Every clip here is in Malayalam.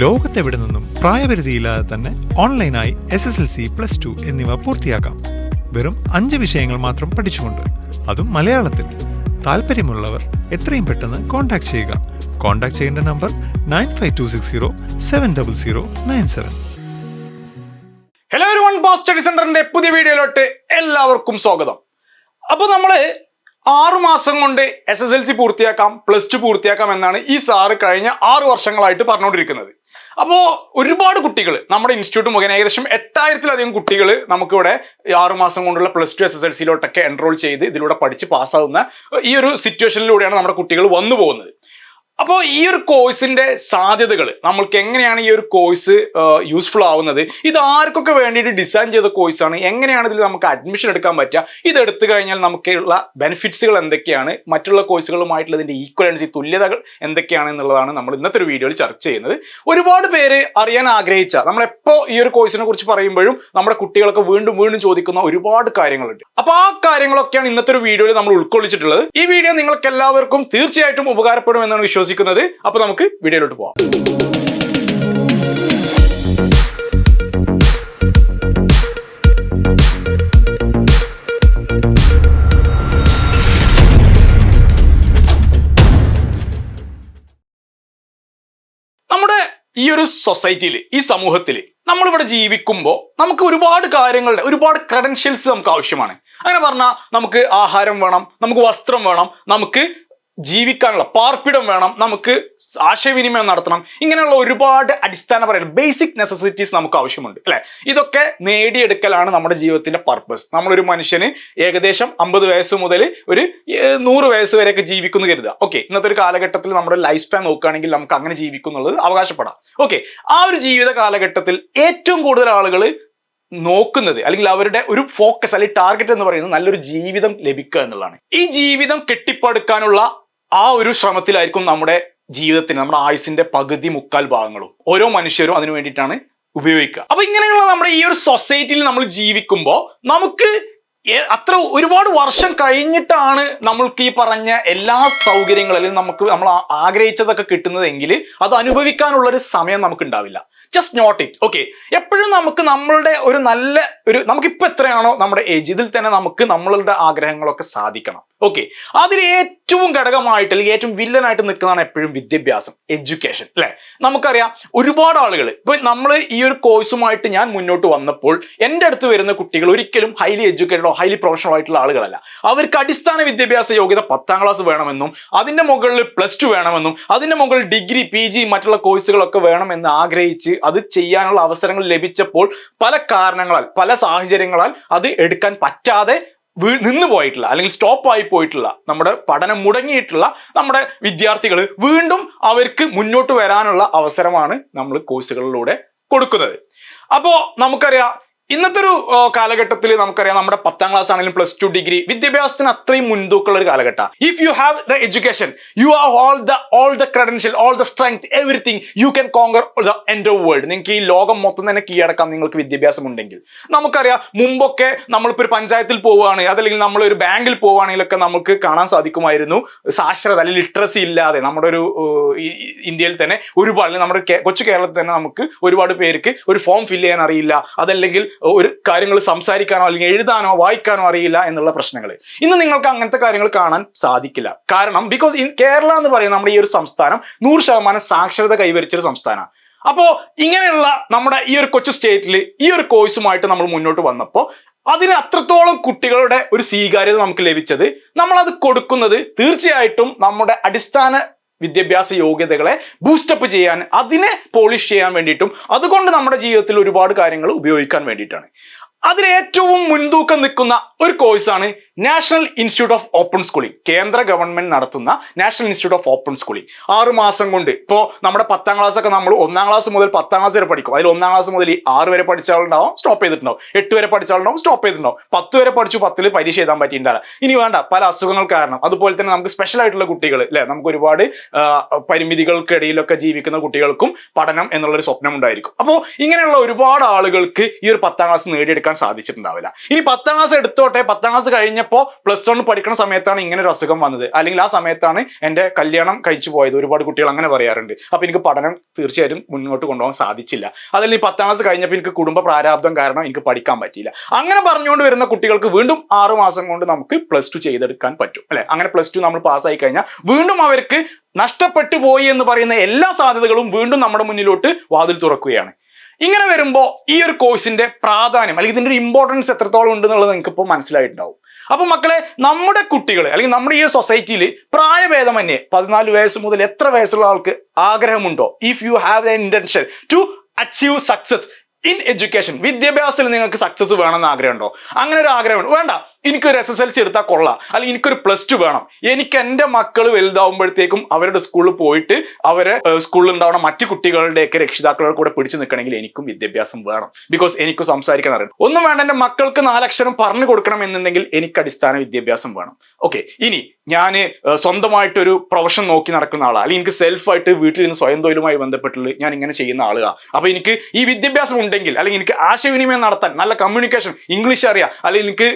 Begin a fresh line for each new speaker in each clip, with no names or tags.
ലോകത്തെവിടെ നിന്നും പ്രായപരിധിയില്ലാതെ തന്നെ ഓൺലൈനായി S S L C plus two എന്നിവ പൂർത്തിയാക്കാം. വെറും അഞ്ച് വിഷയങ്ങൾ മാത്രം പഠിച്ചുകൊണ്ട് അതും മലയാളത്തിൽ. താല്പര്യമുള്ളവർ എത്രയും പെട്ടെന്ന് കോൺടാക്ട് ചെയ്യുക. കോൺടാക്ട് ചെയ്യേണ്ട number nine five two six zero seven double zero nine seven
hello study സെന്ററിന്റെ പുതിയ വീഡിയോയിലോട്ട് എല്ലാവർക്കും സ്വാഗതം. അപ്പോൾ നമ്മൾ ആറു മാസം കൊണ്ട് എസ് എസ് എൽ സി പൂർത്തിയാക്കാം പ്ലസ് ടു പൂർത്തിയാക്കാം എന്നാണ് ഈ സാറ് കഴിഞ്ഞ ആറു വർഷങ്ങളായിട്ട് പറഞ്ഞുകൊണ്ടിരിക്കുന്നത്. അപ്പോൾ ഒരുപാട് കുട്ടികൾ നമ്മുടെ ഇൻസ്റ്റിറ്റ്യൂട്ട് മുഖേന ഏകദേശം എട്ടായിരത്തിലധികം കുട്ടികൾ നമുക്കിവിടെ ആറുമാസം ആറു മാസം കൊണ്ടുള്ള plus two S S L സിയിലോട്ടൊക്കെ enrol ചെയ്ത് ഇതിലൂടെ പഠിച്ച് പാസ്സാവുന്ന ഈ ഒരു സിറ്റുവേഷനിലൂടെയാണ് നമ്മുടെ കുട്ടികൾ വന്നു പോകുന്നത്. അപ്പോൾ ഈ ഒരു കോഴ്സിന്റെ സാധ്യതകൾ നമ്മൾക്ക് എങ്ങനെയാണ് ഈ ഒരു കോഴ്സ് യൂസ്ഫുൾ ആവുന്നത്? ഇത് ആർക്കൊക്കെ വേണ്ടിയിട്ട് ഡിസൈൻ ചെയ്ത കോഴ്സാണ് എങ്ങനെയാണ് ഇതിൽ നമുക്ക് അഡ്മിഷൻ എടുക്കാൻ പറ്റുക? ഇത് എടുത്തു കഴിഞ്ഞാൽ നമുക്കുള്ള ബെനിഫിറ്റ്സുകൾ എന്തൊക്കെയാണ്? മറ്റുള്ള കോഴ്സുകളുമായിട്ടുള്ള ഇതിന്റെ ഈക്വലൻസി തുല്യതകൾ എന്തൊക്കെയാണ് എന്നുള്ളതാണ് നമ്മൾ ഇന്നത്തെ ഒരു വീഡിയോയിൽ ചർച്ച ചെയ്യുന്നത്. ഒരുപാട് പേര് അറിയാൻ ആഗ്രഹിച്ച നമ്മളെപ്പോൾ ഈ ഒരു കോഴ്സിനെ കുറിച്ച് പറയുമ്പോഴും നമ്മുടെ കുട്ടികളൊക്കെ വീണ്ടും വീണ്ടും ചോദിക്കുന്ന ഒരുപാട് കാര്യങ്ങളുണ്ട്. അപ്പോൾ ആ കാര്യങ്ങളൊക്കെയാണ് ഇന്നത്തെ ഒരു വീഡിയോയിൽ നമ്മൾ ഉൾക്കൊള്ളിച്ചിട്ടുള്ളത്. ഈ വീഡിയോ നിങ്ങൾക്ക് എല്ലാവർക്കും തീർച്ചയായിട്ടും ഉപകാരപ്പെടും എന്നാണ് വിശ്വസിക്കുന്നത് അപ്പൊ നമുക്ക് വീഡിയോയിലോട്ട് പോവാം. ഈ ഒരു സൊസൈറ്റിയിൽ ഈ സമൂഹത്തിൽ നമ്മളിവിടെ ജീവിക്കുമ്പോൾ നമുക്ക് ഒരുപാട് കാര്യങ്ങളുടെ ഒരുപാട് ക്രെഡൻഷ്യൽസ് നമുക്ക് ആവശ്യമാണ്. അങ്ങനെ പറഞ്ഞാൽ നമുക്ക് ആഹാരം വേണം നമുക്ക് വസ്ത്രം വേണം നമുക്ക് ജീവിക്കാനുള്ള പാർപ്പിടം വേണം. നമുക്ക് ആശയവിനിമയം നടത്തണം. ഇങ്ങനെയുള്ള ഒരുപാട് അടിസ്ഥാനപരമായ ബേസിക് നെസസിറ്റീസ് നമുക്ക് ആവശ്യമുണ്ട്. അല്ലെ? ഇതൊക്കെ നേടിയെടുക്കലാണ് നമ്മുടെ ജീവിതത്തിന്റെ പർപ്പസ് നമ്മളൊരു മനുഷ്യന് ഏകദേശം അമ്പത് വയസ്സ് മുതൽ ഒരു നൂറ് വയസ്സ് വരെയൊക്കെ ജീവിക്കുന്നു കരുതുക. ഓക്കെ ഇന്നത്തെ ഒരു കാലഘട്ടത്തിൽ നമ്മുടെ ലൈഫ് സ്പാൻ നോക്കുകയാണെങ്കിൽ നമുക്ക് അങ്ങനെ ജീവിക്കുന്നുള്ളത് അവകാശപ്പെടാം. ഓക്കെ ആ ഒരു ജീവിത കാലഘട്ടത്തിൽ ഏറ്റവും കൂടുതൽ ആളുകൾ നോക്കുന്നത് അല്ലെങ്കിൽ അവരുടെ ഒരു ഫോക്കസ് അല്ലെങ്കിൽ ടാർഗറ്റ് എന്ന് പറയുന്നത് നല്ലൊരു ജീവിതം ലഭിക്കുക എന്നുള്ളതാണ്. ഈ ജീവിതം കെട്ടിപ്പടുക്കാനുള്ള ആ ഒരു ശ്രമത്തിലായിരിക്കും നമ്മുടെ ജീവിതത്തിന് നമ്മുടെ ആയുസിന്റെ പകുതി മുക്കാൽ ഭാഗങ്ങളും. ഓരോ മനുഷ്യരും അതിനു വേണ്ടിയിട്ടാണ് ഉപയോഗിക്കുക. അപ്പൊ ഇങ്ങനെയുള്ള നമ്മുടെ ഈ ഒരു സൊസൈറ്റിയിൽ നമ്മൾ ജീവിക്കുമ്പോൾ നമുക്ക് അത്ര ഒരുപാട് വർഷം കഴിഞ്ഞിട്ടാണ് നമ്മൾക്ക് ഈ പറഞ്ഞ എല്ലാ സൗകര്യങ്ങളും അല്ലെങ്കിൽ നമുക്ക് നമ്മൾ ആഗ്രഹിച്ചതൊക്കെ കിട്ടുന്നതെങ്കിൽ അത് അനുഭവിക്കാനുള്ള ഒരു സമയം നമുക്ക് ഉണ്ടാവില്ല ജസ്റ്റ് നോട്ട് ഇറ്റ് ഓക്കെ എപ്പോഴും നമുക്ക് നമ്മളുടെ ഒരു നല്ല ഒരു നമുക്കിപ്പോൾ എത്രയാണോ നമ്മുടെ ഏജ് ഇതിൽ തന്നെ നമുക്ക് നമ്മളുടെ ആഗ്രഹങ്ങളൊക്കെ സാധിക്കണം. ഓക്കെ അതിൽ ഏറ്റവും ഘടകമായിട്ട് അല്ലെങ്കിൽ ഏറ്റവും വില്ലനായിട്ട് നിൽക്കുന്നതാണ് എപ്പോഴും വിദ്യാഭ്യാസം എഡ്യൂക്കേഷൻ അല്ലെ നമുക്കറിയാം ഒരുപാട് ആളുകൾ ഇപ്പൊ നമ്മൾ ഈ ഒരു കോഴ്സുമായിട്ട് ഞാൻ മുന്നോട്ട് വന്നപ്പോൾ എന്റെ അടുത്ത് വരുന്ന കുട്ടികൾ ഒരിക്കലും ഹൈലി എഡ്യൂക്കേറ്റഡോ ഹൈലി പ്രൊഫഷണൽ ആയിട്ടുള്ള ആളുകളല്ല. അവർക്ക് അടിസ്ഥാന വിദ്യാഭ്യാസ യോഗ്യത പത്താം ക്ലാസ് വേണമെന്നും അതിന്റെ മുകളിൽ പ്ലസ് ടു വേണമെന്നും അതിന്റെ മുകളിൽ ഡിഗ്രി പി ജി മറ്റുള്ള കോഴ്സുകളൊക്കെ വേണമെന്ന് ആഗ്രഹിച്ച് അത് ചെയ്യാനുള്ള അവസരങ്ങൾ ലഭിച്ചപ്പോൾ പല കാരണങ്ങളാൽ പല സാഹചര്യങ്ങളാൽ അത് എടുക്കാൻ പറ്റാതെ നിന്ന് പോയിട്ടുള്ള അല്ലെങ്കിൽ സ്റ്റോപ്പ് ആയി പോയിട്ടുള്ള നമ്മുടെ പഠനം മുടങ്ങിയിട്ടുള്ള നമ്മുടെ വിദ്യാർത്ഥികൾ വീണ്ടും അവർക്ക് മുന്നോട്ട് വരാനുള്ള അവസരമാണ് നമ്മൾ കോഴ്സുകളിലൂടെ കൊടുക്കുന്നത്. അപ്പോൾ നമുക്കറിയാം ഇന്നത്തെ ഒരു കാലഘട്ടത്തിൽ നമുക്കറിയാം നമ്മുടെ പത്താം ക്ലാസ് ആണെങ്കിലും പ്ലസ് ടു ഡിഗ്രി വിദ്യാഭ്യാസത്തിന് അത്രയും മുൻതൂക്കമുള്ള ഒരു കാലഘട്ടം. If you have the education you have all the all the credential all the strength everything you can conquer the of world നിങ്ങൾക്ക് ഈ ലോകം മൊത്തം തന്നെ കീഴടക്കാം നിങ്ങൾക്ക് വിദ്യാഭ്യാസം ഉണ്ടെങ്കിൽ. നമുക്കറിയാം മുമ്പൊക്കെ നമ്മളിപ്പോൾ ഒരു പഞ്ചായത്തിൽ പോവുകയാണ് അതല്ലെങ്കിൽ നമ്മൾ ഒരു ബാങ്കിൽ പോവുകയാണെങ്കിലൊക്കെ നമുക്ക് കാണാൻ സാധിക്കുമായിരുന്നു. സാക്ഷരത അല്ലെങ്കിൽ ലിറ്ററസി ഇല്ലാതെ നമ്മുടെ ഒരു ഇന്ത്യയിൽ തന്നെ ഒരുപാട് നമ്മുടെ കൊച്ചു കേരളത്തിൽ തന്നെ നമുക്ക് ഒരുപാട് പേർക്ക് ഒരു ഫോം ഫില്ല് ചെയ്യാൻ അറിയില്ല. അതല്ലെങ്കിൽ ഒരു കാര്യങ്ങൾ സംസാരിക്കാനോ അല്ലെങ്കിൽ എഴുതാനോ വായിക്കാനോ അറിയില്ല എന്നുള്ള പ്രശ്നങ്ങൾ. ഇന്ന് നിങ്ങൾക്ക് അങ്ങനത്തെ കാര്യങ്ങൾ കാണാൻ സാധിക്കില്ല. കാരണം ബിക്കോസ് ഇൻ കേരള എന്ന് പറയുന്ന നമ്മുടെ ഈ ഒരു സംസ്ഥാനം നൂറ് ശതമാനം സാക്ഷരത കൈവരിച്ചൊരു സംസ്ഥാനമാണ്. അപ്പോൾ ഇങ്ങനെയുള്ള നമ്മുടെ ഈ ഒരു കൊച്ചു സ്റ്റേറ്റിൽ ഈ ഒരു കോഴ്സുമായിട്ട് നമ്മൾ മുന്നോട്ട് വന്നപ്പോൾ അതിന് അത്രത്തോളം കുട്ടികളുടെ ഒരു സ്വീകാര്യത നമുക്ക് ലഭിച്ചത് നമ്മളത് കൊടുക്കുന്നത് തീർച്ചയായിട്ടും നമ്മുടെ അടിസ്ഥാന വിദ്യാഭ്യാസ യോഗ്യതകളെ ബൂസ്റ്റപ്പ് ചെയ്യാൻ അതിനെ പോളിഷ് ചെയ്യാൻ വേണ്ടിയിട്ടും അതുകൊണ്ട് നമ്മുടെ ജീവിതത്തിൽ ഒരുപാട് കാര്യങ്ങൾ ഉപയോഗിക്കാൻ വേണ്ടിയിട്ടാണ്. അതിൽ ഏറ്റവും മുൻതൂക്കം നിൽക്കുന്ന ഒരു കോഴ്സാണ് national institute of open schooling. കേന്ദ്ര ഗവൺമെന്റ് നടത്തുന്ന national institute of open schooling. ആറ് മാസം കൊണ്ട് ഇപ്പോൾ നമ്മുടെ പത്താം ക്ലാസ് ഒക്കെ നമ്മൾ ഒന്നാം ക്ലാസ് മുതൽ പത്താം ക്ലാസ് വരെ പഠിക്കും. അതിൽ ഒന്നാം ക്ലാസ് മുതൽ ആറ് വരെ പഠിച്ച ആളുണ്ടാവും സ്റ്റോപ്പ് ചെയ്തിട്ടുണ്ടാവും. എട്ട് വരെ പഠിച്ച ആളുണ്ടാവും സ്റ്റോപ്പ് ചെയ്തിട്ടുണ്ടാവും. പത്ത് വരെ പഠിച്ചു പത്തിൽ പരീക്ഷ എഴുതാൻ പറ്റിയിട്ടുണ്ടാവില്ല ഇനി വേണ്ട പല അസുഖങ്ങൾ കാരണം. അതുപോലെ തന്നെ നമുക്ക് സ്പെഷ്യൽ ആയിട്ടുള്ള കുട്ടികൾ അല്ലെ നമുക്ക് ഒരുപാട് പരിമിതികൾക്കിടയിലൊക്കെ ജീവിക്കുന്ന കുട്ടികൾക്കും പഠനം എന്നുള്ളൊരു സ്വപ്നം ഉണ്ടായിരിക്കും. അപ്പോൾ ഇങ്ങനെയുള്ള ഒരുപാട് ആളുകൾക്ക് ഈ ഒരു പത്താം ക്ലാസ് നേടിയെടുക്കാൻ എടുക്കാൻ സാധിച്ചിട്ടുണ്ടാവില്ല. ഇനി പത്താം ക്ലാസ് എടുത്തോട്ടെ. പത്താം ക്ലാസ് കഴിഞ്ഞപ്പോൾ പ്ലസ് വൺ പഠിക്കുന്ന സമയത്താണ് ഇങ്ങനെ ഒരു അസുഖം വന്നത്. അല്ലെങ്കിൽ ആ സമയത്താണ് എന്റെ കല്യാണം കഴിച്ചു പോയത്. ഒരുപാട് കുട്ടികൾ അങ്ങനെ പറയാറുണ്ട്. അപ്പോൾ എനിക്ക് പഠനം തീർച്ചയായും മുന്നോട്ട് കൊണ്ടുപോകാൻ സാധിച്ചില്ല. അതല്ലെങ്കിൽ പത്താം ക്ലാസ് കഴിഞ്ഞപ്പോൾ എനിക്ക് കുടുംബ പ്രാരാബ്ദം കാരണം എനിക്ക് പഠിക്കാൻ പറ്റിയില്ല. അങ്ങനെ പറഞ്ഞുകൊണ്ട് വരുന്ന കുട്ടികൾക്ക് വീണ്ടും ആറു മാസം കൊണ്ട് നമുക്ക് പ്ലസ് ടു ചെയ്തെടുക്കാൻ പറ്റും. അല്ലെ? അങ്ങനെ പ്ലസ് ടു നമ്മൾ പാസ്സായി കഴിഞ്ഞാൽ വീണ്ടും അവർക്ക് നഷ്ടപ്പെട്ടു പോയി എന്ന് പറയുന്ന എല്ലാ സാധ്യതകളും വീണ്ടും നമ്മുടെ മുന്നിലോട്ട് വാതിൽ തുറക്കുകയാണ്. ഇങ്ങനെ വരുമ്പോൾ ഈ ഒരു കോഴ്സിന്റെ പ്രാധാന്യം അല്ലെങ്കിൽ ഇതിന്റെ ഒരു ഇമ്പോർട്ടൻസ് എത്രത്തോളം ഉണ്ട് എന്നുള്ളത് നിങ്ങൾക്ക് ഇപ്പോൾ മനസ്സിലായിട്ടുണ്ടാവും. അപ്പൊ മക്കളെ നമ്മുടെ കുട്ടികൾ അല്ലെങ്കിൽ നമ്മുടെ ഈ സൊസൈറ്റിയിൽ പ്രായഭേദമന്യേ പതിനാല് വയസ്സ് മുതൽ എത്ര വയസ്സുള്ള ആൾക്ക് ആഗ്രഹമുണ്ടോ? If you have the intention to achieve success in education വിദ്യാഭ്യാസത്തിൽ നിങ്ങൾക്ക് സക്സസ് വേണമെന്ന് ആഗ്രഹമുണ്ടോ? അങ്ങനെ ഒരു ആഗ്രഹമുണ്ട്. വേണ്ട. എനിക്കൊരു എസ് എസ് എൽ സി എടുത്താൽ കൊള്ളാം. അല്ലെങ്കിൽ എനിക്കൊരു പ്ലസ് ടു വേണം. എനിക്ക് എന്റെ മക്കൾ വലുതാവുമ്പോഴത്തേക്കും അവരുടെ സ്കൂളിൽ പോയിട്ട് അവരെ സ്കൂളിൽ ഉണ്ടാവുന്ന മറ്റു കുട്ടികളുടെയൊക്കെ രക്ഷിതാക്കളുടെ കൂടെ പിടിച്ചു നിൽക്കണമെങ്കിൽ എനിക്കും വിദ്യാഭ്യാസം വേണം. ബിക്കോസ് എനിക്കും സംസാരിക്കാൻ അറിയണം. ഒന്നും വേണ്ട എന്റെ മക്കൾക്ക് നാലക്ഷരം പറഞ്ഞു കൊടുക്കണം എന്നുണ്ടെങ്കിൽ എനിക്ക് അടിസ്ഥാന വിദ്യാഭ്യാസം വേണം. ഓക്കെ ഇനി ഞാൻ സ്വന്തമായിട്ടൊരു പ്രൊഫഷൻ നോക്കി നടക്കുന്ന ആളാണ് അല്ലെങ്കിൽ എനിക്ക് സെൽഫായിട്ട് നിന്ന് സ്വയം തൊഴിലുമായി ബന്ധപ്പെട്ടുള്ള ഞാൻ ഇങ്ങനെ ചെയ്യുന്ന ആളുകളാണ് അപ്പോൾ എനിക്ക് ഈ വിദ്യാഭ്യാസം ഉണ്ടെങ്കിൽ അല്ലെങ്കിൽ എനിക്ക് ആശയവിനിമയം നടത്താൻ നല്ല കമ്മ്യൂണിക്കേഷൻ ഇംഗ്ലീഷ് അറിയാം അല്ലെങ്കിൽ എനിക്ക്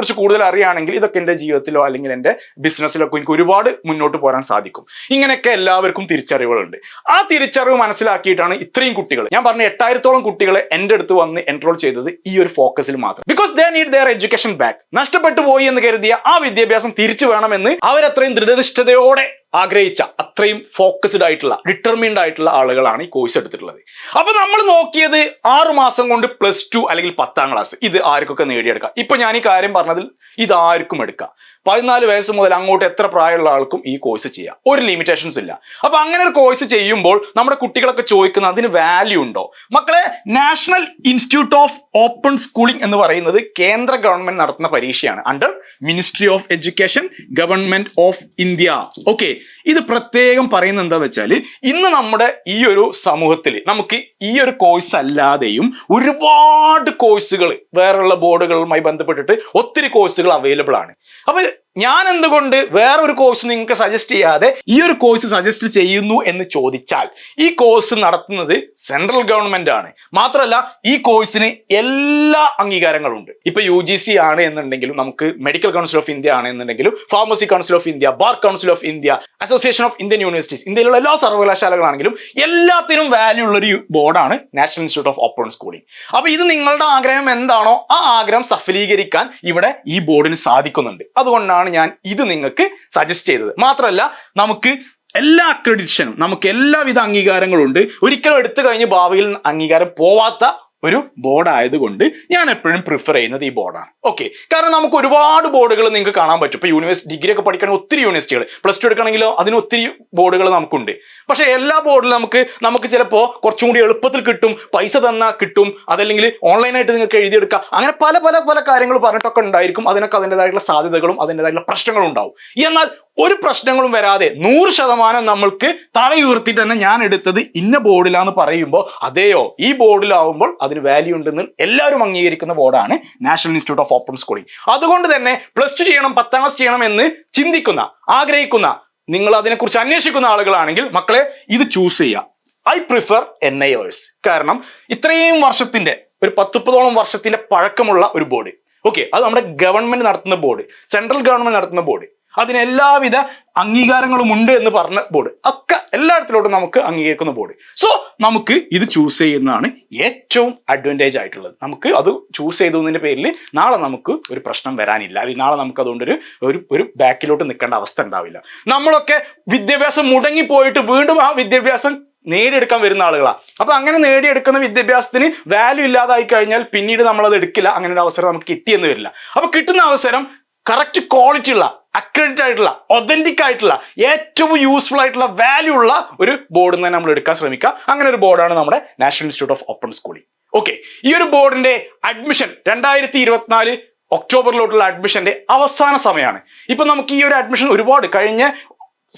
ഇതിനെക്കുറിച്ച് കൂടുതൽ അറിയുകയാണെങ്കിൽ ഇതൊക്കെ എന്റെ ജീവിതത്തിലോ അല്ലെങ്കിൽ എന്റെ ബിസിനസ്സിലൊക്കെ എനിക്ക് ഒരുപാട് മുന്നോട്ട് പോരാൻ സാധിക്കും. ഇങ്ങനെയൊക്കെ എല്ലാവർക്കും തിരിച്ചറിവുകളുണ്ട്. ആ തിരിച്ചറിവ് മനസ്സിലാക്കിയിട്ടാണ് ഇത്രയും കുട്ടികൾ ഞാൻ പറഞ്ഞ എട്ടായിരത്തോളം കുട്ടികളെ എന്റെ അടുത്ത് വന്ന് എൻറോൾ ചെയ്തത് ഈ ഒരു ഫോക്കസിൽ മാത്രം. Because they need their education back നഷ്ടപ്പെട്ടു പോയി എന്ന് കരുതിയ ആ വിദ്യാഭ്യാസം തിരിച്ചു വേണമെന്ന് അവരത്രയും ദൃഢനിഷ്ഠതയോടെ ആഗ്രഹിച്ച അത്രയും ഫോക്കസ്ഡ് ആയിട്ടുള്ള ഡിറ്റർമിൻഡ് ആയിട്ടുള്ള ആളുകളാണ് ഈ കോഴ്സ് എടുത്തിട്ടുള്ളത്. അപ്പൊ നമ്മൾ നോക്കിയത് ആറു മാസം കൊണ്ട് പ്ലസ് ടു അല്ലെങ്കിൽ പത്താം ക്ലാസ് ഇത് ആർക്കൊക്കെ നേടിയെടുക്കാം? ഇപ്പൊ ഞാൻ ഈ കാര്യം പറഞ്ഞതിൽ ഇതാർക്കും എടുക്കാം. പതിനാല് വയസ്സ് മുതൽ അങ്ങോട്ട് എത്ര പ്രായമുള്ള ആൾക്കും ഈ കോഴ്സ് ചെയ്യാം. ഒരു ലിമിറ്റേഷൻസ് ഇല്ല. അപ്പൊ അങ്ങനെ ഒരു കോഴ്സ് ചെയ്യുമ്പോൾ നമ്മുടെ കുട്ടികളൊക്കെ ചോദിക്കുന്ന അതിന് വാല്യൂ ഉണ്ടോ? മക്കളെ national institute of open schooling എന്ന് പറയുന്നത് കേന്ദ്ര ഗവൺമെന്റ് നടത്തുന്ന പരീക്ഷയാണ്. Under ministry of education government of India okay ഇത് പ്രത്യേകം പറയുന്നത് എന്താന്ന് വെച്ചാൽ ഇന്ന് നമ്മുടെ ഈ ഒരു സമൂഹത്തിൽ നമുക്ക് ഈ ഒരു കോഴ്സ് അല്ലാതെയും ഒരുപാട് കോഴ്സുകൾ വേറെയുള്ള ബോർഡുകളുമായി ബന്ധപ്പെട്ടിട്ട് ഒത്തിരി കോഴ്സുകൾ അവൈലബിൾ ആണ്. അപ്പൊ it. ഞാൻ എന്തുകൊണ്ട് വേറൊരു കോഴ്സ് നിങ്ങൾക്ക് സജസ്റ്റ് ചെയ്യാതെ ഈ ഒരു കോഴ്സ് സജസ്റ്റ് ചെയ്യുന്നു എന്ന് ചോദിച്ചാൽ ഈ കോഴ്സ് നടത്തുന്നത് സെൻട്രൽ ഗവൺമെന്റ് ആണ്. മാത്രമല്ല ഈ കോഴ്സിന് എല്ലാ അംഗീകാരങ്ങളും ഉണ്ട് ഇപ്പൊ യു ജി സി ആണ് എന്നുണ്ടെങ്കിലും നമുക്ക് മെഡിക്കൽ കൗൺസിൽ ഓഫ് ഇന്ത്യ ആണ് എന്നുണ്ടെങ്കിലും pharmacy council of India bar council of India association of Indian universities ഇന്ത്യയിലുള്ള എല്ലാ സർവകലാശാലകളാണെങ്കിലും എല്ലാത്തിനും വാല്യൂ ഉള്ള ഒരു ബോർഡാണ് national institute of open schooling അപ്പൊ ഇത് നിങ്ങളുടെ ആഗ്രഹം എന്താണോ ആ ആഗ്രഹം സഫലീകരിക്കാൻ ഇവിടെ ഈ ബോർഡിന് സാധിക്കുന്നുണ്ട്. അതുകൊണ്ടാണ് ഞാൻ ഇത് നിങ്ങൾക്ക് സജസ്റ്റ് ചെയ്തത്. മാത്രമല്ല നമുക്ക് എല്ലാ അക്രഡിഷനും നമുക്ക് എല്ലാവിധ അംഗീകാരങ്ങളും ഉണ്ട് ഒരിക്കലും എടുത്തു കഴിഞ്ഞ് ഭാവിയിൽ അംഗീകാരം പോവാത്ത ഒരു ബോർഡ് ആയതുകൊണ്ട് ഞാൻ എപ്പോഴും പ്രിഫർ ചെയ്യുന്നത് ഈ ബോർഡാണ് ഓക്കെ കാരണം നമുക്ക് ഒരുപാട് ബോർഡുകൾ നിങ്ങൾക്ക് കാണാൻ പറ്റും. ഇപ്പോൾ യൂണിവേഴ്സിറ്റി ഡിഗ്രി ഒക്കെ പഠിക്കണമെങ്കിൽ ഒത്തിരി യൂണിവേഴ്സിറ്റികൾ പ്ലസ് ടു എടുക്കണമെങ്കിലോ അതിന് ഒത്തിരി ബോർഡുകൾ നമുക്കുണ്ട്. പക്ഷേ എല്ലാ ബോർഡിലും നമുക്ക് നമുക്ക് ചിലപ്പോൾ കുറച്ചും കൂടി എളുപ്പത്തിൽ കിട്ടും പൈസ തന്നാൽ കിട്ടും അതല്ലെങ്കിൽ ഓൺലൈനായിട്ട് നിങ്ങൾക്ക് എഴുതിയെടുക്കാം. അങ്ങനെ പല പല പല കാര്യങ്ങൾ പറഞ്ഞിട്ടൊക്കെ ഉണ്ടായിരിക്കും. അതിനൊക്കെ അതിന്റെതായിട്ടുള്ള സാധ്യതകളും അതിന്റെതായിട്ടുള്ള പ്രശ്നങ്ങളും ഉണ്ടാവും. എന്നാൽ ഒരു പ്രശ്നങ്ങളും വരാതെ നൂറ് ശതമാനം നമ്മൾക്ക് തലയുയർത്തിയിട്ട് തന്നെ ഞാൻ എടുത്തത് ഇന്ന ബോർഡിലാന്ന് പറയുമ്പോൾ അതെയോ? ഈ ബോർഡിലാവുമ്പോൾ അതിന് വാല്യൂ ഉണ്ടെന്ന് എല്ലാവരും അംഗീകരിക്കുന്ന ബോർഡാണ് national institute of open schooling. അതുകൊണ്ട് തന്നെ പ്ലസ് ടു ചെയ്യണം പത്താം ക്ലാസ് ചെയ്യണം എന്ന് ചിന്തിക്കുന്ന ആഗ്രഹിക്കുന്ന നിങ്ങൾ അതിനെക്കുറിച്ച് അന്വേഷിക്കുന്ന ആളുകളാണെങ്കിൽ മക്കളെ ഇത് ചൂസ് ചെയ്യുക I prefer N I O S കാരണം ഇത്രയും വർഷത്തിന്റെ ഒരു പത്തുപ്പതോളം വർഷത്തിന്റെ പഴക്കമുള്ള ഒരു ബോർഡ്. ഓക്കെ അത് നമ്മുടെ ഗവൺമെന്റ് നടത്തുന്ന ബോർഡ്. സെൻട്രൽ ഗവൺമെന്റ് നടത്തുന്ന ബോർഡ്. അതിന് എല്ലാവിധ അംഗീകാരങ്ങളും ഉണ്ട് എന്ന് പറഞ്ഞ ബോർഡ് ഒക്കെ എല്ലായിടത്തിലോട്ടും നമുക്ക് അംഗീകരിക്കുന്ന ബോർഡ് സോ നമുക്ക് ഇത് ചൂസ് ചെയ്യുന്നതാണ് ഏറ്റവും അഡ്വാന്റേജ് ആയിട്ടുള്ളത്. നമുക്ക് അത് ചൂസ് ചെയ്തതിന്റെ പേരിൽ നാളെ നമുക്ക് ഒരു പ്രശ്നം വരാനില്ല. അല്ലെങ്കിൽ നാളെ നമുക്ക് അതുകൊണ്ട് ഒരു ഒരു ബാക്കിലോട്ട് നിൽക്കേണ്ട അവസ്ഥ ഉണ്ടാവില്ല. നമ്മളൊക്കെ വിദ്യാഭ്യാസം മുടങ്ങിപ്പോയിട്ട് വീണ്ടും ആ വിദ്യാഭ്യാസം നേടിയെടുക്കാൻ വരുന്ന ആളുകളാണ് അപ്പൊ അങ്ങനെ നേടിയെടുക്കുന്ന വിദ്യാഭ്യാസത്തിന് വാല്യൂ ഇല്ലാതായി കഴിഞ്ഞാൽ പിന്നീട് നമ്മൾ അത് എടുക്കില്ല. അങ്ങനെ ഒരു അവസരം നമുക്ക് കിട്ടിയെന്ന് വരില്ല. അപ്പൊ കിട്ടുന്ന അവസരം കറക്റ്റ് ക്വാളിറ്റി ഉള്ള അക്രഡിറ്റ് ആയിട്ടുള്ള ഒതന്റിക് ആയിട്ടുള്ള ഏറ്റവും യൂസ്ഫുൾ ആയിട്ടുള്ള വാല്യൂ ഉള്ള ഒരു ബോർഡിൽ നിന്ന് നമ്മൾ എടുക്കാൻ ശ്രമിക്കുക. അങ്ങനെ ഒരു ബോർഡാണ് നമ്മുടെ national institute of open schooling okay ഈ ഒരു ബോർഡിന്റെ അഡ്മിഷൻ രണ്ടായിരത്തി ഇരുപത്തിനാല് ഒക്ടോബറിലോട്ടുള്ള അഡ്മിഷന്റെ അവസാന സമയമാണ്. ഇപ്പൊ നമുക്ക് ഈ ഒരു അഡ്മിഷൻ ഒരുപാട് കഴിഞ്ഞ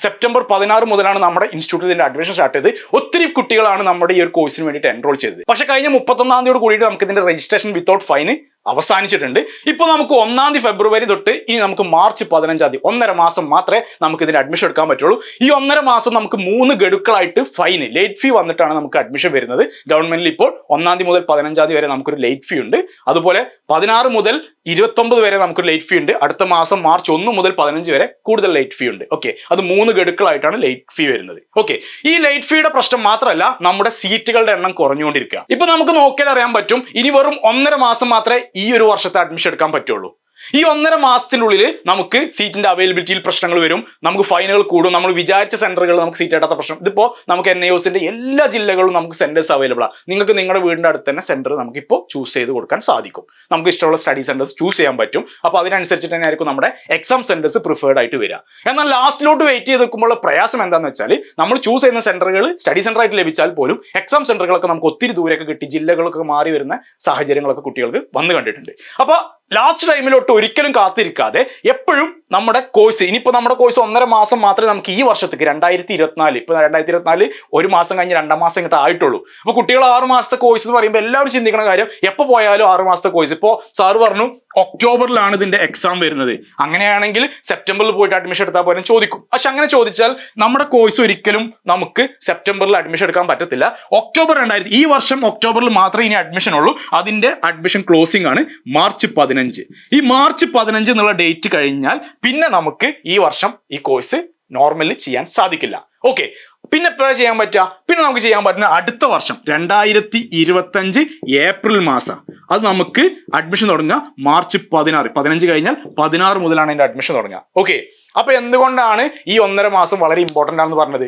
സെപ്റ്റംബർ പതിനാറ് മുതലാണ് നമ്മുടെ ഇൻസ്റ്റിറ്റ്യൂട്ടിൽ അഡ്മിഷൻ സ്റ്റാർട്ട് ചെയ്ത് ഒത്തിരി കുട്ടികളാണ് നമ്മുടെ ഈ ഒരു കോഴ്സിന് വേണ്ടിയിട്ട് എൻറോൾ ചെയ്തത്. പക്ഷേ കഴിഞ്ഞ മുപ്പത്തൊന്നാം തീയതി കൂടിയിട്ട് നമുക്ക് ഇതിന്റെ രജിസ്ട്രേഷൻ വിത്തൗട്ട് ഫൈന് അവസാനിച്ചിട്ടുണ്ട്. ഇപ്പോൾ നമുക്ക് ഒന്നാം തീയതി ഫെബ്രുവരി തൊട്ട് ഇനി നമുക്ക് മാർച്ച് പതിനഞ്ചാം തീയതി ഒന്നര മാസം മാത്രമേ നമുക്ക് ഇതിന് അഡ്മിഷൻ എടുക്കാൻ പറ്റുള്ളൂ. ഈ ഒന്നര മാസം നമുക്ക് മൂന്ന് ഗഡുക്കളായിട്ട് ഫൈൻ ലേറ്റ് ഫീ വന്നിട്ടാണ് നമുക്ക് അഡ്മിഷൻ വരുന്നത്. ഗവൺമെന്റിൽ ഇപ്പോൾ ഒന്നാം തീയതി മുതൽ പതിനഞ്ചാം തീയതി വരെ നമുക്കൊരു ലേറ്റ് ഫീ ഉണ്ട്. അതുപോലെ പതിനാറ് മുതൽ ഇരുപത്തൊമ്പത് വരെ നമുക്കൊരു ലേറ്റ് ഫീ ഉണ്ട്. അടുത്ത മാസം മാർച്ച് ഒന്ന് മുതൽ പതിനഞ്ച് വരെ കൂടുതൽ ലേറ്റ് ഫീ ഉണ്ട്. ഓക്കെ അത് മൂന്ന് ഗഡുക്കളായിട്ടാണ് ലേറ്റ് ഫീ വരുന്നത്. ഓക്കെ ഈ ലേറ്റ് ഫീയുടെ പ്രശ്നം മാത്രമല്ല നമ്മുടെ സീറ്റുകളുടെ എണ്ണം കുറഞ്ഞുകൊണ്ടിരിക്കുക. ഇപ്പൊ നമുക്ക് നോക്കിയാൽ അറിയാൻ പറ്റും. ഇനി വെറും ഒന്നര മാസം മാത്രമേ ഈ ഒരു വർഷത്തെ അഡ്മിഷൻ എടുക്കാൻ പറ്റുള്ളൂ. ഈ ഒന്നര മാസത്തിനുള്ളിൽ നമുക്ക് സീറ്റിന്റെ അവൈലബിലിറ്റിയിൽ പ്രശ്നങ്ങൾ വരും. നമുക്ക് ഫൈനുകൾ കൂടും. നമ്മൾ വിചാരിച്ച സെന്ററുകൾ നമുക്ക് സീറ്റ് കിട്ടാത്ത പ്രശ്നം. ഇതിപ്പോ നമുക്ക് എൻ ഐ എല്ലാ ജില്ലകളിലും നമുക്ക് സെന്റേഴ്സ് അവൈലബിൾ ആണ് നിങ്ങൾക്ക് നിങ്ങളുടെ വീടിന്റെ അടുത്ത് തന്നെ സെന്റർ നമുക്ക് ഇപ്പോൾ ചൂസ് ചെയ്ത് കൊടുക്കാൻ സാധിക്കും. നമുക്ക് ഇഷ്ടമുള്ള സ്റ്റഡി സെന്റേഴ്സ് ചൂസ് ചെയ്യാൻ പറ്റും. അപ്പോൾ അതിനനുസരിച്ചിട്ട് തന്നെ ആയിരിക്കും നമ്മുടെ എക്സാം സെന്റേഴ്സ് പ്രിഫേർഡ് ആയിട്ട് വരിക. എന്നാൽ ലാസ്റ്റിലോട്ട് വെയിറ്റ് ചെയ്ത് നിൽക്കുമ്പോൾ പ്രയാസം എന്താണെന്ന് വെച്ചാൽ നമ്മൾ ചൂസ് ചെയ്യുന്ന സെന്ററുകൾ സ്റ്റഡി സെന്റർ ആയിട്ട് ലഭിച്ചാൽ പോലും എക്സാം സെന്ററുകളൊക്കെ നമുക്ക് ഒത്തിരി ദൂരെയൊക്കെ കിട്ടി. ജില്ലകളൊക്കെ മാറി വരുന്ന സാഹചര്യങ്ങളൊക്കെ കുട്ടികൾക്ക് വന്നു കണ്ടിട്ടുണ്ട്. അപ്പോൾ ലാസ്റ്റ് ടൈമിലോട്ട് ഒരിക്കലും കാത്തിരിക്കാതെ എപ്പോഴും നമ്മുടെ കോഴ്സ് ഇനിയിപ്പോൾ നമ്മുടെ കോഴ്സ് ഒന്നര മാസം മാത്രമേ നമുക്ക് ഈ വർഷത്തേക്ക് രണ്ടായിരത്തി ഇരുപത്തിനാല് ഇപ്പോൾ രണ്ടായിരത്തി ഇരുപത്തിനാല് ഒരു മാസം കഴിഞ്ഞ് രണ്ടാം മാസം ഇങ്ങോട്ട് ആയിട്ടുള്ളൂ. അപ്പോൾ കുട്ടികൾ ആറ് മാസത്തെ കോഴ്സ് എന്ന് പറയുമ്പോൾ എല്ലാവരും ചിന്തിക്കുന്ന കാര്യം എപ്പോൾ പോയാലും ആറ് മാസത്തെ കോഴ്സ് ഇപ്പോൾ സാറ് പറഞ്ഞു ഒക്ടോബറിലാണ് ഇതിന്റെ എക്സാം വരുന്നത്. അങ്ങനെയാണെങ്കിൽ സെപ്റ്റംബറിൽ പോയിട്ട് അഡ്മിഷൻ എടുത്താൽ പോലും ചോദിക്കും. പക്ഷെ അങ്ങനെ ചോദിച്ചാൽ നമ്മുടെ കോഴ്സ് ഒരിക്കലും നമുക്ക് സെപ്റ്റംബറിൽ അഡ്മിഷൻ എടുക്കാൻ പറ്റത്തില്ല. ഒക്ടോബർ രണ്ടായിരത്തി ഈ വർഷം ഒക്ടോബറിൽ മാത്രമേ ഇനി അഡ്മിഷൻ ഉള്ളൂ. അതിന്റെ അഡ്മിഷൻ ക്ലോസിംഗ് ആണ് മാർച്ച് പതിനഞ്ച്. ഈ മാർച്ച് പതിനഞ്ച് എന്നുള്ള ഡേറ്റ് കഴിഞ്ഞാൽ പിന്നെ നമുക്ക് ഈ വർഷം ഈ കോഴ്സ് നോർമലി ചെയ്യാൻ സാധിക്കില്ല. ഓക്കെ പിന്നെ എപ്പോഴാണ് ചെയ്യാൻ പറ്റുക? പിന്നെ നമുക്ക് ചെയ്യാൻ പറ്റുന്ന അടുത്ത വർഷം രണ്ടായിരത്തി ഇരുപത്തഞ്ച് ഏപ്രിൽ മാസം. അത് നമുക്ക് അഡ്മിഷൻ തുടങ്ങുക. മാർച്ച് പതിനാറ്. പതിനഞ്ച് കഴിഞ്ഞാൽ പതിനാറ് മുതലാണ് അതിന്റെ അഡ്മിഷൻ തുടങ്ങുക. ഓക്കെ അപ്പൊ എന്തുകൊണ്ടാണ് ഈ ഒന്നര മാസം വളരെ ഇമ്പോർട്ടന്റ് ആണെന്ന് പറഞ്ഞത്?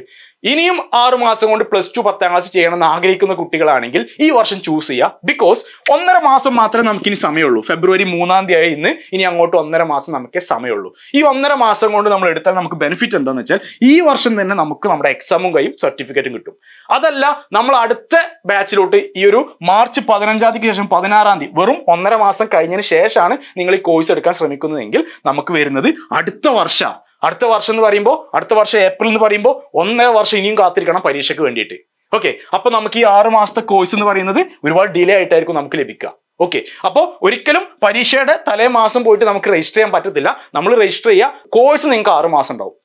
ഇനിയും ആറു മാസം കൊണ്ട് പ്ലസ് ടു പത്താം ക്ലാസ് ചെയ്യണമെന്ന് ആഗ്രഹിക്കുന്ന കുട്ടികളാണെങ്കിൽ ഈ വർഷം ചൂസ് ചെയ്യുക ബിക്കോസ് ഒന്നര മാസം മാത്രമേ നമുക്കിനി സമയമുള്ളൂ. ഫെബ്രുവരി മൂന്നാം തീയതി ഇന്ന് ഇനി അങ്ങോട്ട് ഒന്നര മാസം നമുക്ക് സമയമുള്ളൂ. ഈ ഒന്നര മാസം കൊണ്ട് നമ്മൾ എടുത്താൽ നമുക്ക് ബെനിഫിറ്റ് എന്താണെന്ന് വെച്ചാൽ ഈ വർഷം തന്നെ നമുക്ക് നമ്മുടെ എക്സാമും കഴിയും സർട്ടിഫിക്കറ്റും കിട്ടും. അതല്ല നമ്മൾ അടുത്ത ബാച്ചിലോട്ട് ഈ ഒരു മാർച്ച് പതിനഞ്ചാം തീയതിക്ക് ശേഷം പതിനാറാം തീയതി വെറും ഒന്നര മാസം കഴിഞ്ഞതിന് ശേഷമാണ് നിങ്ങൾ ഈ കോഴ്സ് എടുക്കാൻ ശ്രമിക്കുന്നതെങ്കിൽ നമുക്ക് വരുന്നത് അടുത്ത വർഷം. അടുത്ത വർഷം എന്ന് പറയുമ്പോൾ അടുത്ത വർഷം ഏപ്രിൽ എന്ന് പറയുമ്പോൾ ഒന്നേ വർഷം ഇനിയും കാത്തിരിക്കണം പരീക്ഷയ്ക്ക് വേണ്ടിയിട്ട്. ഓക്കെ അപ്പൊ നമുക്ക് ഈ ആറ് മാസത്തെ കോഴ്സ് എന്ന് പറയുന്നത് ഒരുപാട് ഡിലേ ആയിട്ടായിരിക്കും നമുക്ക് ലഭിക്കുക. ഓക്കെ അപ്പോൾ ഒരിക്കലും പരീക്ഷയുടെ തലേ മാസം പോയിട്ട് നമുക്ക് രജിസ്റ്റർ ചെയ്യാൻ പറ്റത്തില്ല. നമ്മൾ രജിസ്റ്റർ ചെയ്യുക കോഴ്സ് നിങ്ങൾക്ക് ആറ് മാസം ഉണ്ടാവും.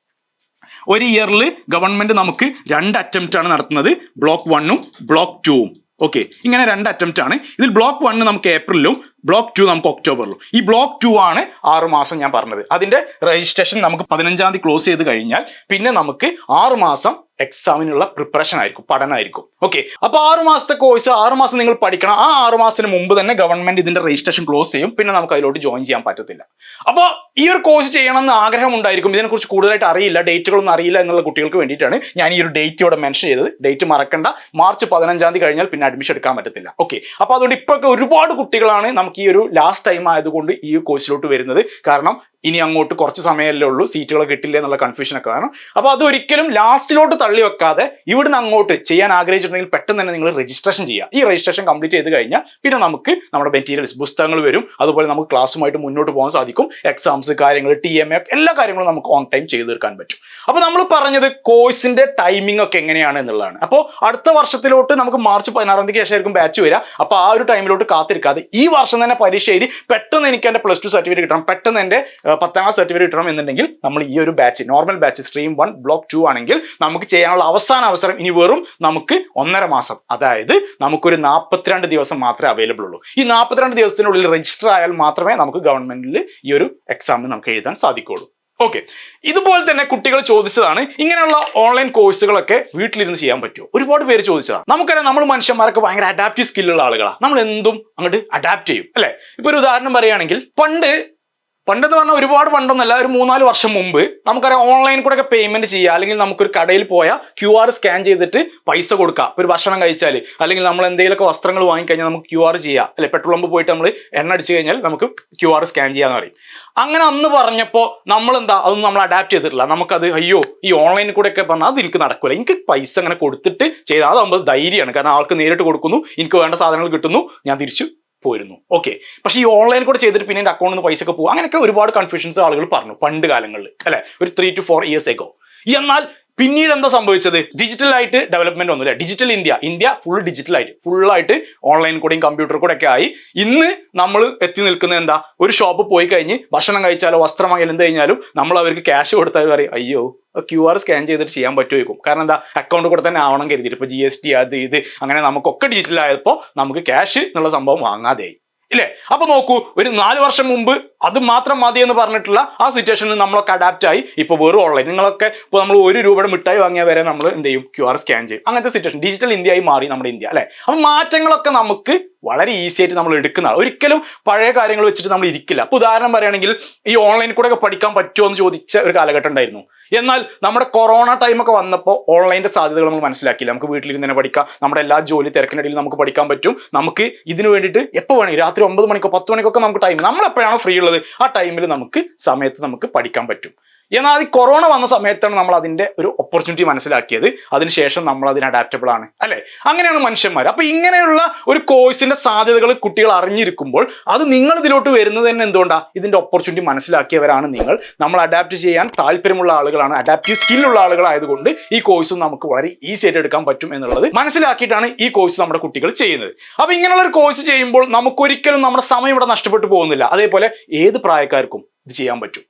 ഒരു ഇയറിൽ ഗവൺമെന്റ് നമുക്ക് രണ്ട് അറ്റംപ്റ്റ് ആണ് നടത്തുന്നത്. ബ്ലോക്ക് വണ്ണും ബ്ലോക്ക് ടൂവും ഓക്കെ ഇങ്ങനെ രണ്ട് അറ്റംപ്റ്റ് ആണ്. ഇതിൽ ബ്ലോക്ക് വണ്ണ് നമുക്ക് ഏപ്രിലും ബ്ലോക്ക് ടു നമുക്ക് ഒക്ടോബറിലും ഈ ബ്ലോക്ക് ടു ആണ് ആറ് മാസം ഞാൻ പറഞ്ഞത്. അതിന്റെ രജിസ്ട്രേഷൻ നമുക്ക് പതിനഞ്ചാം തീയതി ക്ലോസ് ചെയ്ത് കഴിഞ്ഞാൽ പിന്നെ നമുക്ക് ആറ് മാസം എക്സാമിനുള്ള പ്രിപ്പറേഷൻ ആയിരിക്കും പഠനമായിരിക്കും ഓക്കെ അപ്പൊ ആറ് മാസത്തെ കോഴ്സ് ആറ് മാസം നിങ്ങൾ പഠിക്കണം. ആ ആറ് മാസത്തിന് മുമ്പ് തന്നെ ഗവൺമെന്റ് ഇതിന്റെ രജിസ്ട്രേഷൻ ക്ലോസ് ചെയ്യും. പിന്നെ നമുക്ക് അതിലോട്ട് ജോയിൻ ചെയ്യാൻ പറ്റത്തില്ല. അപ്പോൾ ഈ ഒരു കോഴ്സ് ചെയ്യണമെന്ന് ആഗ്രഹം ഉണ്ടായിരിക്കും ഇതിനെക്കുറിച്ച് കൂടുതലായിട്ട് അറിയില്ല. ഡേറ്റുകളൊന്നും അറിയില്ല എന്നുള്ള കുട്ടികൾക്ക് വേണ്ടിയിട്ടാണ് ഞാൻ ഈ ഒരു ഡേറ്റ് ഇവിടെ മെൻഷൻ ചെയ്തത്. ഡേറ്റ് മറക്കണ്ട. മാർച്ച് പതിനഞ്ചാം തീയതി കഴിഞ്ഞാൽ പിന്നെ അഡ്മിഷൻ എടുക്കാൻ പറ്റത്തില്ല. ഓക്കെ അപ്പോൾ അതുകൊണ്ട് ഇപ്പോഴൊക്കെ ഒരുപാട് കുട്ടികളാണ് നമുക്ക് ഈ ഒരു ലാസ്റ്റ് ടൈം ആയതുകൊണ്ട് ഈ കോഴ്സിലോട്ട് വരുന്നത്. കാരണം ഇനി അങ്ങോട്ട് കുറച്ച് സമയമല്ലേ ഉള്ളൂ. സീറ്റുകൾ കിട്ടില്ല എന്നുള്ള കൺഫ്യൂഷനൊക്കെ കാണും അപ്പോൾ അത് ഒരിക്കലും ലാസ്റ്റിലോട്ട് തള്ളി വെക്കാതെ ഇവിടുന്ന് അങ്ങോട്ട് ചെയ്യാൻ ആഗ്രഹിച്ചിട്ടുണ്ടെങ്കിൽ പെട്ടെന്ന് തന്നെ നിങ്ങൾ രജിസ്ട്രേഷൻ ചെയ്യുക. ഈ രജിസ്ട്രേഷൻ കംപ്ലീറ്റ് ചെയ്ത് കഴിഞ്ഞാൽ പിന്നെ നമുക്ക് നമ്മുടെ മെറ്റീരിയൽസ് പുസ്തകങ്ങൾ വരും. അതുപോലെ നമുക്ക് ക്ലാസ്സുമായിട്ട് മുന്നോട്ട് പോകാൻ സാധിക്കും. എക്സാംസ് കാര്യങ്ങൾ ടി എം എഫ് എല്ലാ കാര്യങ്ങളും നമുക്ക് ഓൺ ടൈം ചെയ്തു തീർക്കാൻ പറ്റും. അപ്പോൾ നമ്മൾ പറഞ്ഞത് കോഴ്സിന്റെ ടൈമിംഗ് ഒക്കെ എങ്ങനെയാണ് എന്നുള്ളതാണ്. അപ്പോൾ അടുത്ത വർഷത്തിലോട്ട് നമുക്ക് മാർച്ച് പതിനാറാം തീയതി ശേഷമായിരിക്കും ബാച്ച് വരിക. അപ്പോൾ ആ ഒരു ടൈമിലോട്ട് കാത്തിരിക്കാതെ ഈ വർഷം തന്നെ പരീക്ഷ എഴുതി പെട്ടെന്ന് എനിക്ക് എന്റെ പ്ലസ് ടു സർട്ടിഫിക്കറ്റ് കിട്ടണം. പെട്ടെന്ന് എന്റെ പത്താം ക്ലാസ് സർട്ടിഫിക്കറ്റ് കിട്ടണം എന്നുണ്ടെങ്കിൽ നമ്മൾ ഈ ഒരു batch normal batch stream one block two ആണെങ്കിൽ നമുക്ക് ചെയ്യാനുള്ള അവസാന അവസരം ഇനി വെറും നമുക്ക് ഒന്നര മാസം. അതായത് നമുക്കൊരു നാൽപ്പത്തിരണ്ട് ദിവസം മാത്രമേ അവൈലബിൾ ഉള്ളൂ. ഈ നാൽപ്പത്തിരണ്ട് ദിവസത്തിനുള്ളിൽ രജിസ്റ്റർ ആയാൽ മാത്രമേ നമുക്ക് ഗവൺമെന്റിൽ ഈ ഒരു എക്സാമിന് നമുക്ക് എഴുതാൻ സാധിക്കുള്ളൂ ഓക്കെ ഇതുപോലെ തന്നെ കുട്ടികൾ ചോദിച്ചതാണ് ഇങ്ങനെയുള്ള ഓൺലൈൻ കോഴ്സുകളൊക്കെ വീട്ടിലിരുന്ന് ചെയ്യാൻ പറ്റുമോ? ഒരുപാട് പേര് ചോദിച്ചതാണ്. നമുക്കറിയാം നമ്മൾ മനുഷ്യന്മാരൊക്കെ ഭയങ്കര അഡാപ്റ്റീവ് സ്കില്ലുള്ള ആളുകളാണ് നമ്മൾ എന്തും അങ്ങോട്ട് അഡാപ്റ്റ് ചെയ്യും അല്ലെ? ഇപ്പൊ ഒരു ഉദാഹരണം പറയുകയാണെങ്കിൽ പണ്ട് പണ്ടെന്ന് പറഞ്ഞാൽ ഒരുപാട് പണ്ടൊന്നല്ല ഒരു മൂന്നാൽ വർഷം മുമ്പ് നമുക്കറിയാം ഓൺലൈൻ കൂടെ ഒക്കെ പേയ്മെന്റ് ചെയ്യുക അല്ലെങ്കിൽ നമുക്കൊരു കടയിൽ പോയാൽ ക്യു ആർ സ്കാൻ ചെയ്തിട്ട് പൈസ കൊടുക്കുക ഒരു ഭക്ഷണം കഴിച്ചാൽ അല്ലെങ്കിൽ നമ്മൾ എന്തെങ്കിലുമൊക്കെ വസ്ത്രങ്ങൾ വാങ്ങിക്കഴിഞ്ഞാൽ നമുക്ക് ക്യു ആർ ചെയ്യാം. അല്ലെ പെട്രോൾ പമ്പ് പോയിട്ട് നമ്മൾ എണ്ണ അടിച്ചു കഴിഞ്ഞാൽ നമുക്ക് ക്യു ആർ സ്കാൻ ചെയ്യാന്ന് പറയും. അങ്ങനെ അന്ന് പറഞ്ഞപ്പോൾ നമ്മൾ എന്താ അതൊന്നും നമ്മൾ അഡാപ്റ്റ് ചെയ്തിട്ടില്ല. നമുക്കത് അയ്യോ ഈ ഓൺലൈൻ കൂടെ ഒക്കെ പറഞ്ഞാൽ അത് എനിക്ക് നടക്കില്ല എനിക്ക് പൈസ അങ്ങനെ കൊടുത്തിട്ട് ചെയ്താൽ അതാകുമ്പോൾ ധൈര്യമാണ്. കാരണം ആൾക്ക് നേരിട്ട് കൊടുക്കുന്നു എനിക്ക് വേണ്ട സാധനങ്ങൾ കിട്ടുന്നു ഞാൻ തിരിച്ചു പോയിരുന്നു. ഓക്കെ പക്ഷേ ഈ ഓൺലൈൻ കൂടെ ചെയ്തിട്ട് പിന്നെ എന്റെ അക്കൗണ്ടിൽ നിന്ന് പൈസ ഒക്കെ പോകും അങ്ങനെയൊക്കെ ഒരുപാട് കൺഫ്യൂഷൻസ് ആളുകൾ പറഞ്ഞു പണ്ട് കാലങ്ങളിൽ. അല്ലെ? ഒരു three two four years ago എന്നാൽ പിന്നീട് എന്താ സംഭവിച്ചത്? ഡിജിറ്റൽ ആയിട്ട് ഡെവലപ്മെന്റ് ഒന്നുമില്ല digital India India full digital ആയിട്ട് ഫുൾ ആയിട്ട് ഓൺലൈൻ കൂടെയും കമ്പ്യൂട്ടർ കൂടെ ഒക്കെ ആയി. ഇന്ന് നമ്മൾ എത്തി നിൽക്കുന്നത് എന്താ? ഒരു ഷോപ്പ് പോയി കഴിഞ്ഞ് ഭക്ഷണം കഴിച്ചാലോ വസ്ത്രം വാങ്ങിയാലും എന്ത് കഴിഞ്ഞാലും നമ്മൾ അവർക്ക് ക്യാഷ് കൊടുത്താൽ പറയും അയ്യോ ക്യു ആർ സ്കാൻ ചെയ്തിട്ട് ചെയ്യാൻ പറ്റുമായിരിക്കും. കാരണം എന്താ? അക്കൗണ്ട് കൂടെ തന്നെ ആവണം കരുതിയിട്ട്. ഇപ്പൊ ജി എസ് ടി അത് ഇത് അങ്ങനെ നമുക്കൊക്കെ ഡിജിറ്റൽ ആയപ്പോൾ നമുക്ക് ക്യാഷ് എന്നുള്ള സംഭവം വാങ്ങാതെയായി. ഇല്ലേ? അപ്പൊ നോക്കൂ ഒരു നാല് വർഷം മുമ്പ് അത് മാത്രം മതി എന്ന് പറഞ്ഞിട്ടുള്ള ആ സിറ്റുവേഷനിൽ നമ്മളൊക്കെ അഡാപ്റ്റ് ആയി. ഇപ്പൊ വെറും ഓൺലൈൻ നിങ്ങളൊക്കെ ഇപ്പൊ നമ്മൾ ഒരു രൂപയുടെ മിഠായി വാങ്ങിയ വരെ നമ്മൾ എന്ത് ചെയ്യും? ക്യു ആർ സ്കാൻ ചെയ്യും. അങ്ങനത്തെ സിറ്റുവേഷൻ ഡിജിറ്റൽ ഇന്ത്യ ആയി മാറി നമ്മുടെ ഇന്ത്യ അല്ലെ? അപ്പൊ മാറ്റങ്ങളൊക്കെ നമുക്ക് വളരെ ഈസി ആയിട്ട് നമ്മൾ എടുക്കുന്നതാണ് ഒരിക്കലും പഴയ കാര്യങ്ങൾ വെച്ചിട്ട് നമ്മൾ ഇരിക്കില്ല. അപ്പൊ ഉദാഹരണം പറയുകയാണെങ്കിൽ ഈ ഓൺലൈനിൽ കൂടെ ഒക്കെ പഠിക്കാൻ പറ്റുമോ എന്ന് ചോദിച്ച ഒരു കാലഘട്ടം ഉണ്ടായിരുന്നു. എന്നാൽ നമ്മുടെ കൊറോണ ടൈമൊക്കെ വന്നപ്പോൾ ഓൺലൈന്റെ സാധ്യതകൾ നമ്മൾ മനസ്സിലാക്കിയില്ല. നമുക്ക് വീട്ടിലിരുന്ന് തന്നെ പഠിക്കാം. നമ്മുടെ എല്ലാ ജോലി തിരക്കിനിടയിൽ നമുക്ക് പഠിക്കാൻ പറ്റും. നമുക്ക് ഇതിനു വേണ്ടിയിട്ട് എപ്പോൾ വേണമെങ്കിൽ രാത്രി ഒമ്പത് മണിക്കോ പത്ത് മണിക്കൊക്കെ നമുക്ക് ടൈം നമ്മൾ എപ്പോഴാണോ ഫ്രീ ഉള്ളത്? ആ ടൈമിൽ നമുക്ക് സമയത്ത് നമുക്ക് പഠിക്കാൻ പറ്റും. എന്നാൽ ഈ കൊറോണ വന്ന സമയത്താണ് നമ്മൾ അതിന്റെ ഒരു ഓപ്പർച്യൂണിറ്റി മനസ്സിലാക്കിയത്. അതിനുശേഷം നമ്മൾ അതിന് അഡാപ്റ്റബിൾ ആണ്. അല്ലെ? അങ്ങനെയാണ് മനുഷ്യന്മാർ അപ്പൊ ഇങ്ങനെയുള്ള ഒരു കോഴ്സിന്റെ സാധ്യതകൾ കുട്ടികൾ അറിഞ്ഞിരിക്കുമ്പോൾ അത് നിങ്ങൾ ഇതിലോട്ട് വരുന്നത് തന്നെ എന്തുകൊണ്ടാ? ഇതിന്റെ ഓപ്പർച്യൂണിറ്റി മനസ്സിലാക്കിയവരാണ് നിങ്ങൾ. നമ്മൾ അഡാപ്റ്റ് ചെയ്യാൻ താല്പര്യമുള്ള ആളുകളാണ്. അഡാപ്റ്റീവ് സ്കില്ലുള്ള ആളുകളായതുകൊണ്ട് ഈ കോഴ്സും നമുക്ക് വളരെ ഈസി ആയിട്ട് എടുക്കാൻ പറ്റും എന്നുള്ളത് മനസ്സിലാക്കിയിട്ടാണ് ഈ കോഴ്സ് നമ്മുടെ കുട്ടികൾ ചെയ്യുന്നത്. അപ്പൊ ഇങ്ങനെയുള്ള ഒരു കോഴ്സ് ചെയ്യുമ്പോൾ നമുക്കൊരിക്കലും നമ്മുടെ സമയം ഇവിടെ നഷ്ടപ്പെട്ടു പോകുന്നില്ല. അതേപോലെ ഏത് പ്രായക്കാർക്കും ഇത് ചെയ്യാൻ പറ്റും.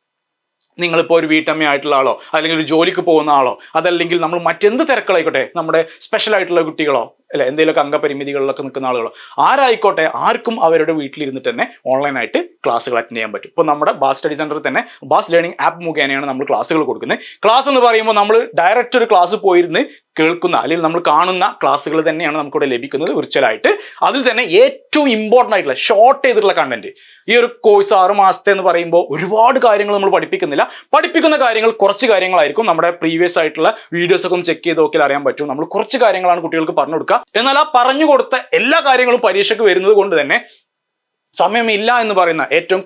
നിങ്ങളിപ്പോൾ ഒരു വീട്ടമ്മയായിട്ടുള്ള ആളോ അല്ലെങ്കിൽ ഒരു ജോലിക്ക് പോകുന്ന ആളോ അതല്ലെങ്കിൽ നമ്മൾ മറ്റെന്ത് തിരക്കുകളായിക്കോട്ടെ നമ്മുടെ സ്പെഷ്യൽ ആയിട്ടുള്ള കുട്ടികളോ അല്ലെ? എന്തെങ്കിലുമൊക്കെ അംഗപരിമിതികളിലൊക്കെ നിൽക്കുന്ന ആളുകളോ. ആരായിക്കോട്ടെ ആർക്കും അവരുടെ വീട്ടിലിരുന്നിട്ട് തന്നെ ഓൺലൈനായിട്ട് ക്ലാസ്സുകൾ അറ്റൻഡ് ചെയ്യാൻ പറ്റും. ഇപ്പോൾ നമ്മുടെ ബാസ് സ്റ്റഡി സെന്ററിൽ തന്നെ ബാസ് ലേണിംഗ് ആപ്പ് മുഖേനയാണ് നമ്മൾ ക്ലാസ്സുകൾ കൊടുക്കുന്നത്. ക്ലാസ് എന്ന് പറയുമ്പോൾ നമ്മൾ ഡയറക്റ്റ് ഒരു ക്ലാസ് പോയിരുന്ന് കേൾക്കുന്ന അല്ലെങ്കിൽ നമ്മൾ കാണുന്ന ക്ലാസ്സുകൾ തന്നെയാണ് നമുക്കിവിടെ ലഭിക്കുന്നത് വിർച്വലായിട്ട് അതിൽ തന്നെ ഏറ്റവും ഇമ്പോർട്ടന്റ് ആയിട്ടുള്ള ഷോർട്ട് ചെയ്തിട്ടുള്ള കണ്ടന്റ് ഈ ഒരു കോഴ്സ് ആറ് മാസത്തെ എന്ന് പറയുമ്പോൾ ഒരുപാട് കാര്യങ്ങൾ നമ്മൾ പഠിപ്പിക്കുന്നില്ല. പഠിപ്പിക്കുന്ന കാര്യങ്ങൾ കുറച്ച് കാര്യങ്ങളായിരിക്കും. നമ്മുടെ പ്രീവിയസ് ആയിട്ടുള്ള വീഡിയോസ് ഒക്കെ ഒന്ന് ചെക്ക് ചെയ്ത് നോക്കിയാൽ അറിയാൻ പറ്റും. നമ്മൾ കുറച്ച് കാര്യങ്ങളാണ് കുട്ടികൾക്ക് പറഞ്ഞു കൊടുക്കുക. എന്നാൽ ആ പറഞ്ഞു കൊടുത്ത എല്ലാ കാര്യങ്ങളും പരീക്ഷയ്ക്ക് വരുന്നത് കൊണ്ട് തന്നെ സമയമില്ല എന്ന് പറയുന്ന ഏറ്റവും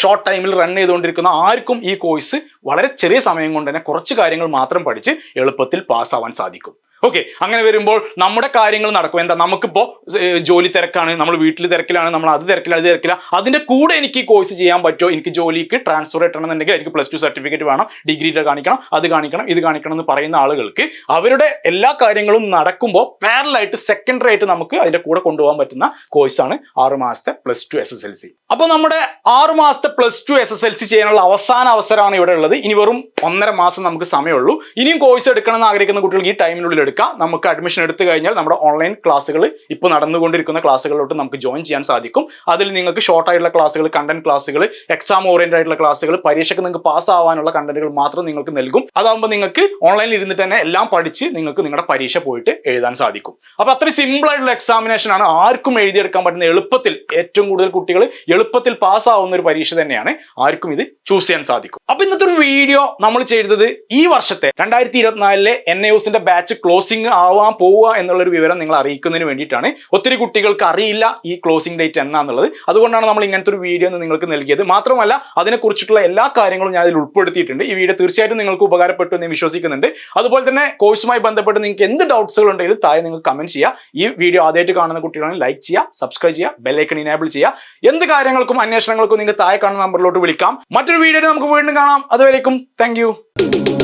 ഷോർട്ട് ടൈമിൽ റൺ ചെയ്തുകൊണ്ടിരിക്കുന്ന ആർക്കും ഈ കോഴ്സ് വളരെ ചെറിയ സമയം കൊണ്ട് തന്നെ കുറച്ച് കാര്യങ്ങൾ മാത്രം പഠിച്ച് എളുപ്പത്തിൽ പാസ്സാവാൻ സാധിക്കും. ഓക്കെ അങ്ങനെ വരുമ്പോൾ നമ്മുടെ കാര്യങ്ങൾ നടക്കും. എന്താ? നമുക്കിപ്പോൾ ജോലി തിരക്കാണ് നമ്മൾ വീട്ടിൽ തിരക്കിലാണ് നമ്മൾ അത് തിരക്കില്ല അത് തിരക്കില്ല അതിന്റെ കൂടെ എനിക്ക് കോഴ്സ് ചെയ്യാൻ പറ്റുമോ? എനിക്ക് ജോലിക്ക് ട്രാൻസ്ഫർ കിട്ടണമെന്നുണ്ടെങ്കിൽ എനിക്ക് പ്ലസ് ടു സർട്ടിഫിക്കറ്റ് വേണം ഡിഗ്രിയുടെ കാണിക്കണം അത് കാണിക്കണം ഇത് കാണിക്കണം എന്ന് പറയുന്ന ആളുകൾക്ക് അവരുടെ എല്ലാ കാര്യങ്ങളും നടക്കുമ്പോൾ പാരലായിട്ട് സെക്കൻഡറി ആയിട്ട് നമുക്ക് അതിന്റെ കൂടെ കൊണ്ടുപോകാൻ പറ്റുന്ന കോഴ്സാണ് ആറ് മാസത്തെ plus two S S L C അപ്പോൾ നമ്മുടെ ആറ് മാസത്തെ plus two S S L C ചെയ്യാനുള്ള അവസാന അവസരമാണ് ഇവിടെ ഉള്ളത്. ഇനി വെറും ഒന്നര മാസം നമുക്ക് സമയമുള്ളൂ. ഇനിയും കോഴ്സ് എടുക്കണം എന്ന് ആഗ്രഹിക്കുന്ന കുട്ടികൾക്ക് ഈ ടൈമിനുള്ളിൽ എടുക്കാം. നമുക്ക് അഡ്മിഷൻ എടുത്തു കഴിഞ്ഞാൽ നമ്മുടെ ഓൺലൈൻ ക്ലാസ്സുകൾ ഇപ്പോൾ നടന്നുകൊണ്ടിരിക്കുന്ന ക്ലാസ്സുകളിലോട്ട് നമുക്ക് ജോയിൻ ചെയ്യാൻ സാധിക്കും. അതിൽ നിങ്ങൾക്ക് ഷോർട്ട് ആയിട്ടുള്ള ക്ലാസ്സുകൾ കണ്ടന്റ് ക്ലാസ്സുകൾ എക്സാം ഓറിയന്റഡ് ആയിട്ടുള്ള ക്ലാസ്സുകൾ പരീക്ഷയ്ക്ക് നിങ്ങൾക്ക് പാസ് ആവാനുള്ള കണ്ടന്റുകൾ മാത്രം നിങ്ങൾക്ക് നൽകും. അതാകുമ്പോൾ നിങ്ങൾക്ക് ഓൺലൈനിൽ ഇരുന്നിട്ട് തന്നെ എല്ലാം പഠിച്ച് നിങ്ങൾക്ക് നിങ്ങളുടെ പരീക്ഷ പോയിട്ട് എഴുതാൻ സാധിക്കും. അപ്പോൾ അത്രയും സിമ്പിൾ ആയിട്ടുള്ള എക്സാമിനേഷൻ ആണ്. ആർക്കും എഴുതിയെടുക്കാൻ പറ്റുന്ന എളുപ്പത്തിൽ ഏറ്റവും കൂടുതൽ കുട്ടികൾ എളുപ്പത്തിൽ പാസ്സാവുന്ന ഒരു പരീക്ഷ തന്നെയാണ് ആർക്കും ഇത് ചൂസ് ചെയ്യാൻ സാധിക്കും. അപ്പൊ ഇന്നത്തെ ഒരു വീഡിയോ നമ്മൾ ചെയ്തത് ഈ വർഷത്തെ രണ്ടായിരത്തി ഇരുപത്തിനാലിലെ എൻ യുസിന്റെ ബാച്ച് ക്ലോസിംഗ് ആവാൻ പോവുക എന്നുള്ള ഒരു വിവരം നിങ്ങൾ അറിയിക്കുന്നതിന് വേണ്ടിയിട്ടാണ്. ഒത്തിരി കുട്ടികൾക്ക് അറിയില്ല ഈ ക്ലോസിംഗ് ഡേറ്റ് എന്നാന്നുള്ളത്. അതുകൊണ്ടാണ് നമ്മൾ ഇങ്ങനത്തെ ഒരു വീഡിയോ നിങ്ങൾക്ക് നൽകിയത്. മാത്രമല്ല അതിനെക്കുറിച്ചിട്ടുള്ള എല്ലാ കാര്യങ്ങളും ഞാൻ അതിൽ ഉൾപ്പെടുത്തിയിട്ടുണ്ട്. ഈ വീഡിയോ തീർച്ചയായിട്ടും നിങ്ങൾക്ക് ഉപകാരപ്പെട്ടു എന്ന് വിശ്വസിക്കുന്നുണ്ട്. അതുപോലെ തന്നെ കോഴ്സുമായി ബന്ധപ്പെട്ട് നിങ്ങൾക്ക് എന്ത് ഡൗട്ട്സുകൾ ഉണ്ടെങ്കിലും താഴെ നിങ്ങൾ കമന്റ് ചെയ്യുക. ഈ വീഡിയോ ആദ്യമായിട്ട് കാണുന്ന കുട്ടികളാണെങ്കിൽ ലൈക്ക് ചെയ്യുക സബ്സ്ക്രൈബ് ചെയ്യുക ബെല്ലൈക്കൺ ഇനേബിൾ ചെയ്യുക. എന്ത് കാര്യങ്ങൾക്കും അന്വേഷണങ്ങൾക്കും നിങ്ങൾക്ക് താഴെ കാണുന്ന നമ്പറിലോട്ട് വിളിക്കാം. മറ്റൊരു വീഡിയോയിൽ നമുക്ക് വീണ്ടും കാണാം. അതുവരേക്കും താങ്ക്